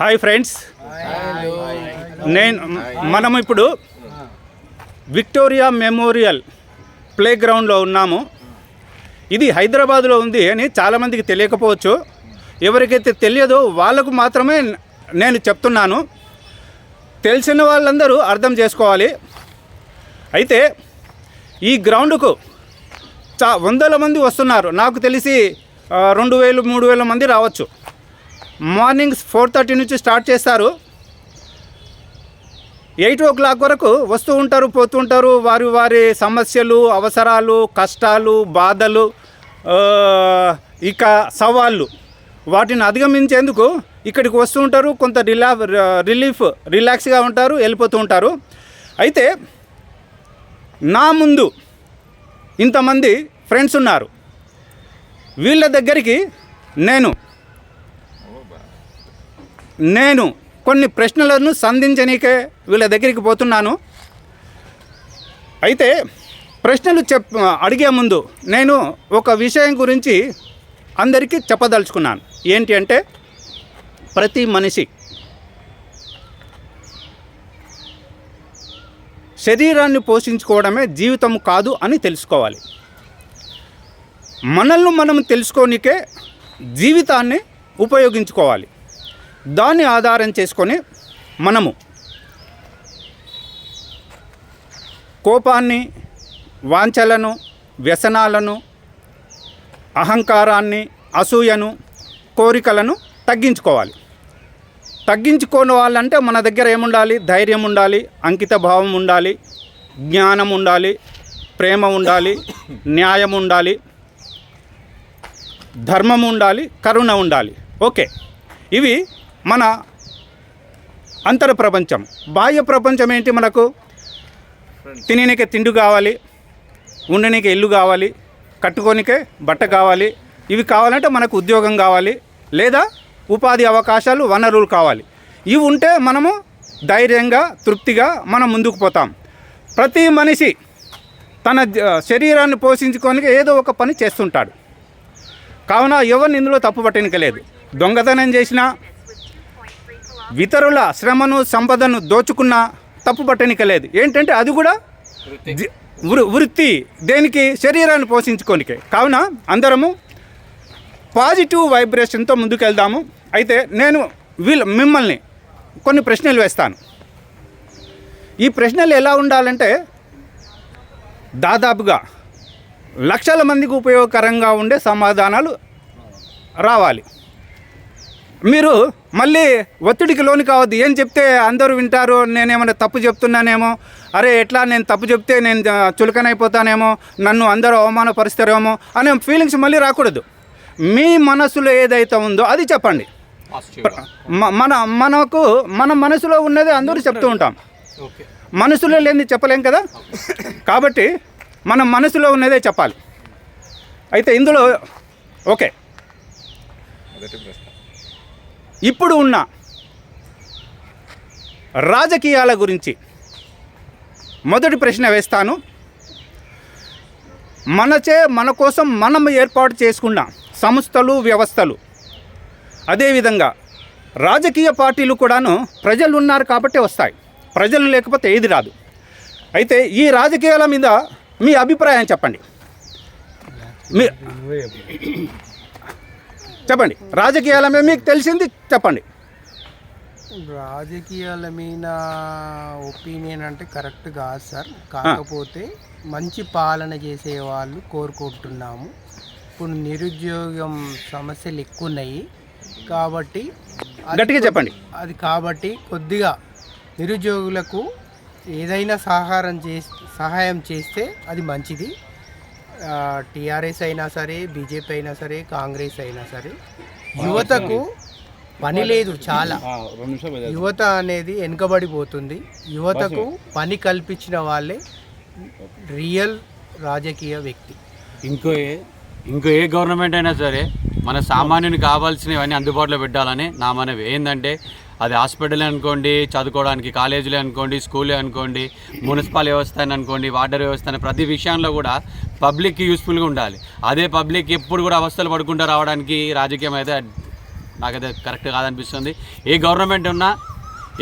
Hi friends. నేను మనం ఇప్పుడు విక్టోరియా మెమోరియల్ ప్లే గ్రౌండ్లో ఉన్నాము. ఇది హైదరాబాద్లో ఉంది అని చాలామందికి తెలియకపోవచ్చు. ఎవరికైతే తెలియదో వాళ్ళకు మాత్రమే నేను చెప్తున్నాను. తెలిసిన వాళ్ళందరూ అర్థం చేసుకోవాలి. అయితే ఈ గ్రౌండ్కు చా వందల మంది వస్తున్నారు. నాకు తెలిసి రెండు వేలు మూడు వేల మంది రావచ్చు. మార్నింగ్ ఫోర్ థర్టీ నుంచి స్టార్ట్ చేస్తారు. ఎయిట్ ఓ క్లాక్ వరకు వస్తూ ఉంటారు పోతూ ఉంటారు. వారి వారి సమస్యలు అవసరాలు కష్టాలు బాధలు ఇక సవాళ్ళు వాటిని అధిగమించేందుకు ఇక్కడికి వస్తూ ఉంటారు. కొంత రిలా రిలీఫ్ రిలాక్స్గా ఉంటారు వెళ్ళిపోతూ ఉంటారు. అయితే నా ముందు ఇంతమంది ఫ్రెండ్స్ ఉన్నారు. వీళ్ళ దగ్గరికి నేను నేను కొన్ని ప్రశ్నలను సంధించనీకే వీళ్ళ దగ్గరికి పోతున్నాను. అయితే ప్రశ్నలు చెప్ అడిగే ముందు నేను ఒక విషయం గురించి అందరికీ చెప్పదలుచుకున్నాను. ఏంటి అంటే ప్రతి మనిషి శరీరాన్ని పోషించుకోవడమే జీవితం కాదు అని తెలుసుకోవాలి. మనల్ని మనం తెలుసుకోనికే జీవితాన్ని ఉపయోగించుకోవాలి. దాన్ని ఆధారం చేసుకొని మనము కోపాన్ని వాంఛలను వ్యసనాలను అహంకారాన్ని అసూయను కోరికలను తగ్గించుకోవాలి. తగ్గించుకోని వాళ్ళంటే మన దగ్గర ఏముండాలి? ధైర్యం ఉండాలి అంకిత భావం ఉండాలి జ్ఞానం ఉండాలి ప్రేమ ఉండాలి న్యాయం ఉండాలి ధర్మం ఉండాలి కరుణ ఉండాలి. ఓకే. ఇవి మన అంతర ప్రపంచం. బాహ్య ప్రపంచం ఏంటి మనకు? తిననీకే తిండి కావాలి ఉండనీకే ఇల్లు కావాలి కట్టుకోనికే బట్ట కావాలి ఇవి కావాలంటే మనకు ఉద్యోగం కావాలి లేదా ఉపాధి అవకాశాలు వనరులు కావాలి. ఇవి ఉంటే మనము ధైర్యంగా తృప్తిగా మనం ముందుకు పోతాం. ప్రతి మనిషి తన శరీరాన్ని పోషించుకోనికి ఏదో ఒక పని చేస్తుంటాడు. కావున ఎవరిని ఇందులో తప్పు పట్టనికలేదు దొంగతనం చేసినా ఇతరుల శ్రమను సంపదను దోచుకున్న తప్పు పట్టనికలేదు. ఏంటంటే అది కూడా వృత్తి. దేనికి? శరీరాన్ని పోషించుకోనికే. కావున అందరము పాజిటివ్ వైబ్రేషన్తో ముందుకెళ్దాము. అయితే నేను వీళ్ళ మిమ్మల్ని కొన్ని ప్రశ్నలు వేస్తాను. ఈ ప్రశ్నలు ఎలా ఉండాలంటే దాదాపుగా లక్షల మందికి ఉపయోగకరంగా ఉండే సమాధానాలు రావాలి. మీరు మళ్ళీ ఒత్తిడికి లోను కావద్దు. ఏం చెప్తే అందరూ వింటారు నేనేమైనా తప్పు చెప్తున్నానేమో అరే ఎట్లా నేను తప్పు చెప్తే నేను చులకనైపోతానేమో నన్ను అందరూ అవమానపరుస్తారేమో అనే ఫీలింగ్స్ మళ్ళీ రాకూడదు. మీ మనసులో ఏదైతే ఉందో అది చెప్పండి. మన మనకు మన మనసులో ఉన్నది అందరూ చెప్తూ ఉంటాం. మనసులో లేనిది చెప్పలేం కదా? కాబట్టి మన మనసులో ఉన్నదే చెప్పాలి. అయితే ఇందులో ఓకే. ఇప్పుడు ఉన్న రాజకీయాల గురించి మొదటి ప్రశ్న వేస్తాను. మనచే మన కోసం మనం ఏర్పాటు చేసుకున్న సంస్థలు వ్యవస్థలు. అదేవిధంగా రాజకీయ పార్టీలు కూడాను ప్రజలు ఉన్నారు కాబట్టి వస్తాయి. ప్రజలు లేకపోతే ఏది రాదు. అయితే ఈ రాజకీయాల మీద మీ అభిప్రాయం చెప్పండి. మీ చెప్పండి. రాజకీయాల మీద మీకు తెలిసింది చెప్పండి. రాజకీయాల మీద ఒపీనియన్ అంటే కరెక్ట్ కాదు సార్. కాకపోతే మంచి పాలన చేసే వాళ్ళు కోరుకుంటున్నాము. ఇప్పుడు నిరుద్యోగం సమస్యలు ఎక్కువ ఉన్నాయి కాబట్టి గట్టిగా చెప్పండి. అది కాబట్టి కొద్దిగా నిరుద్యోగులకు ఏదైనా సహారం చేసి సహాయం చేస్తే అది మంచిది. టీఆర్ఎస్ అయినా సరే బీజేపీ అయినా సరే కాంగ్రెస్ అయినా సరే యువతకు పని లేదు చాలా. యువత అనేది వెనుకబడిపోతుంది. యువతకు పని కల్పించిన వాళ్ళే రియల్ రాజకీయ వ్యక్తి. ఇంకో ఏ ఇంకో ఏ గవర్నమెంట్ అయినా సరే మన సామాన్యుని కావాల్సినవన్నీ అందుబాటులో పెట్టాలని నా మనవి. ఏంటంటే అది హాస్పిటల్ అనుకోండి చదువుకోవడానికి కాలేజీలే అనుకోండి స్కూలే అనుకోండి మున్సిపల్ వ్యవస్థ అని అనుకోండి వాటర్ వ్యవస్థ అని ప్రతి విషయంలో కూడా పబ్లిక్కి యూస్ఫుల్గా ఉండాలి. అదే పబ్లిక్ ఎప్పుడు కూడా అవస్థలు పడుకుంటూ రావడానికి రాజకీయం అయితే నాకైతే కరెక్ట్ కాదనిపిస్తుంది. ఏ గవర్నమెంట్ ఉన్నా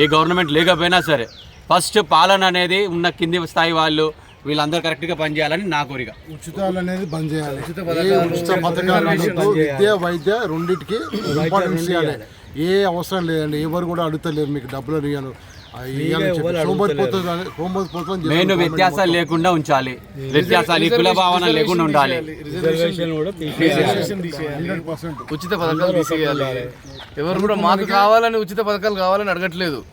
ఏ గవర్నమెంట్ లేకపోయినా సరే ఫస్ట్ పాలన అనేది ఉన్న కింది స్థాయి వాళ్ళు వీళ్ళందరూ కరెక్ట్గా పనిచేయాలని నా కోరిక. ఉచితాలు అనేది బంద్ చేయాలి. ఉచిత పథకాలు. విద్య వైద్య రెండింటికి ఇంపార్టెన్స్ ఇవ్వాలి. ఏ అవసరం లేదండి. ఎవరు కూడా అడుగుతలేరు మీకు డబ్బులు ఇవ్వను సోమరిపోతుంది మెయిన్ వ్యత్యాసాలు లేకుండా ఉంచాలి. వ్యత్యాసాలు ఈ కుల భావన లేకుండా ఉండాలి. ఉచిత పథకాలు తీసేయాలి. ఎవరు కూడా మాకు కావాలని ఉచిత పథకాలు కావాలని అడగట్లేదు.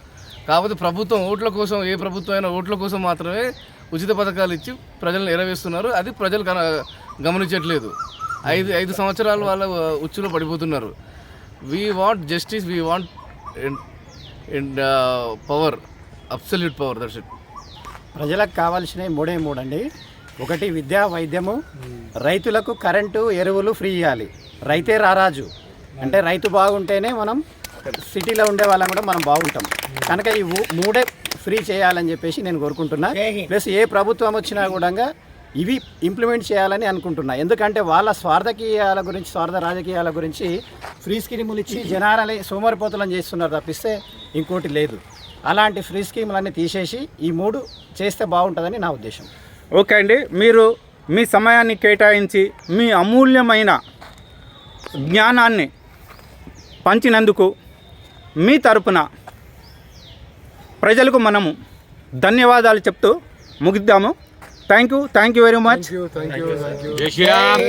కాకపోతే ప్రభుత్వం ఓట్ల కోసం ఏ ప్రభుత్వం అయినా ఓట్ల కోసం మాత్రమే ఉచిత పథకాలు ఇచ్చి ప్రజలను ఎరవేస్తున్నారు అది ప్రజలు గన- గమనించట్లేదు. ఐదు ఐదు సంవత్సరాలు వాళ్ళ ఉచ్చులో పడిపోతున్నారు. We want justice we want and power absolute power that's it ప్రజలకు కావాల్సినవి మూడే మూడు అండి ఒకటి విద్యా వైద్యము. రైతులకు కరెంటు ఎరువులు ఫ్రీ ఇవ్వాలి. రైతే రారాజు. అంటే రైతు బాగుంటేనే మనం సిటీలో ఉండే వాళ్ళం కూడా మనం బాగుంటాం. కనుక ఈ మూడే ఫ్రీ చేయాలని చెప్పేసి నేను కోరుకుంటున్నా. ప్లస్ ఏ ప్రభుత్వం వచ్చినా కూడా ఇవి ఇంప్లిమెంట్ చేయాలని అనుకుంటున్నా. ఎందుకంటే వాళ్ళ స్వార్థకీయాల గురించి స్వార్థ రాజకీయాల గురించి ఫ్రీ స్కీములు ఇచ్చి జనాలని సోమరిపోతులను చేస్తున్నారు తప్పిస్తే ఇంకోటి లేదు. అలాంటి ఫ్రీ స్కీములన్నీ తీసేసి ఈ మూడు చేస్తే బాగుంటుందని నా ఉద్దేశం. ఓకే అండి. మీరు మీ సమయాన్ని కేటాయించి మీ అమూల్యమైన జ్ఞానాన్ని పంచినందుకు మీ తరపున ప్రజలకు మనము ధన్యవాదాలు చెప్తూ ముగిద్దాము. thank you thank you very much thank you thank you జై శ్రీరామ్